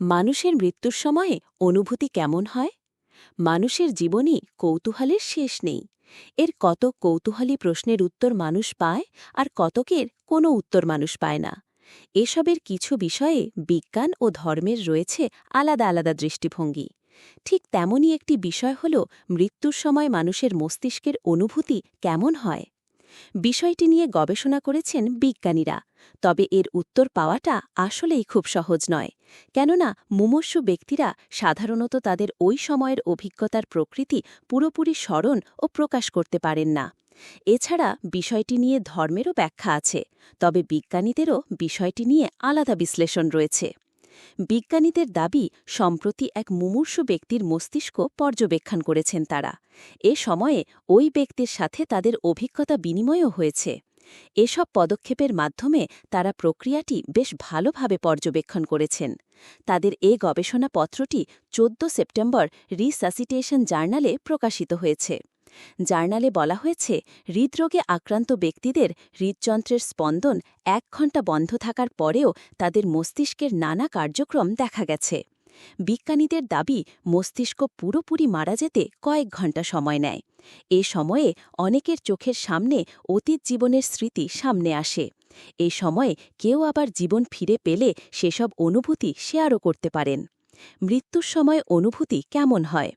মানুষের মৃত্যুর সময়ে অনুভূতি কেমন হয়? মানুষের জীবনই কৌতূহলের শেষ নেই। এর কত কৌতূহলী প্রশ্নের উত্তর মানুষ পায় আর কতকের কোনো উত্তর মানুষ পায় না। এসবের কিছু বিষয়ে বিজ্ঞান ও ধর্মের রয়েছে আলাদা আলাদা দৃষ্টিভঙ্গি। ঠিক তেমনই একটি বিষয় হল মৃত্যুর সময় মানুষের মস্তিষ্কের অনুভূতি কেমন হয়? বিষয়টি নিয়ে গবেষণা করেছেন বিজ্ঞানীরা। তবে এর উত্তর পাওয়াটা আসলেই খুব সহজ নয়। কেননা মুমস্যু ব্যক্তিরা সাধারণত তাদের ওই সময়ের অভিজ্ঞতার প্রকৃতি পুরোপুরি স্মরণ ও প্রকাশ করতে পারেন না। এছাড়া বিষয়টি নিয়ে ধর্মেরও ব্যাখ্যা আছে, তবে বিজ্ঞানীদেরও বিষয়টি নিয়ে আলাদা বিশ্লেষণ রয়েছে। বিজ্ঞানীদের দাবি, সম্প্রতি এক মুমূর্ষু ব্যক্তির মস্তিষ্ক পর্যবেক্ষণ করেছেন তারা। এ সময়ে ওই ব্যক্তির সাথে তাদের অভিজ্ঞতা বিনিময়ও হয়েছে। এসব পদক্ষেপের মাধ্যমে তারা প্রক্রিয়াটি বেশ ভালোভাবে পর্যবেক্ষণ করেছেন। তাদের এ গবেষণাপত্রটি চোদ্দ সেপ্টেম্বর রিসাসিটেশন জার্নালে প্রকাশিত হয়েছে। জার্নালে বলা হয়েছে, হৃদরোগে আক্রান্ত ব্যক্তিদের হৃদযন্ত্রের স্পন্দন এক ঘণ্টা বন্ধ থাকার পরেও তাদের মস্তিষ্কের নানা কার্যক্রম দেখা গেছে। বিজ্ঞানীদের দাবি, মস্তিষ্ক পুরোপুরি মারা যেতে কয়েক ঘণ্টা সময় নেয়। এ সময়ে অনেকের চোখের সামনে অতীত জীবনের স্মৃতি সামনে আসে। এ সময়ে কেউ আবার জীবন ফিরে পেলে সেসব অনুভূতি শেয়ারও করতে পারেন। মৃত্যুর সময় অনুভূতি কেমন হয়?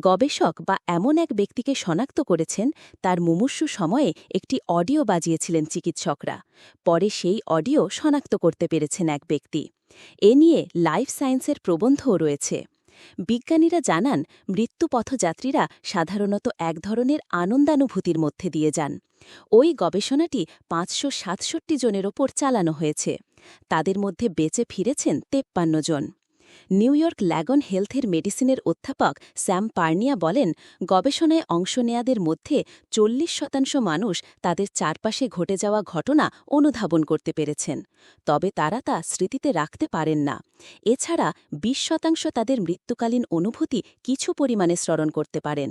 গবেষক বা এমন এক ব্যক্তিকে শনাক্ত করেছেন, তার মুমূর্ষু সময়ে একটি অডিও বাজিয়েছিলেন চিকিৎসকরা। পরে সেই অডিও শনাক্ত করতে পেরেছেন এক ব্যক্তি। এ নিয়ে লাইফ সায়েন্সের প্রবন্ধও রয়েছে। বিজ্ঞানীরা জানান মৃত্যুপথযাত্রীরা সাধারণত এক ধরনের আনন্দানুভূতির মধ্যে দিয়ে যান। ওই গবেষণাটি পাঁচশো সাতষট্টি জনের ওপর চালানো হয়েছে। তাদের মধ্যে বেঁচে ফিরেছেন তেপ্পান্ন জন। নিউ ইয়র্ক ল্যাগন হেলথের মেডিসিনের অধ্যাপক স্যাম পার্নিয়া বলেন, গবেষণায় অংশ নেয়াদের মধ্যে চল্লিশ শতাংশ মানুষ তাদের চারপাশে ঘটে যাওয়া ঘটনা অনুধাবন করতে পেরেছেন। তবে তারা তা স্মৃতিতে রাখতে পারেন না। এছাড়া ২০ শতাংশ তাদের মৃত্যুকালীন অনুভূতি কিছু পরিমাণে স্মরণ করতে পারেন।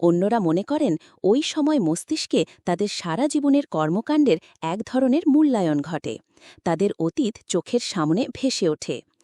অন্যরা মনে করেন, ওই সময় মস্তিষ্কে তাদের সারা জীবনের কর্মকাণ্ডের এক ধরনের মূল্যায়ন ঘটে। তাদের অতীত চোখের সামনে ভেসে ওঠে।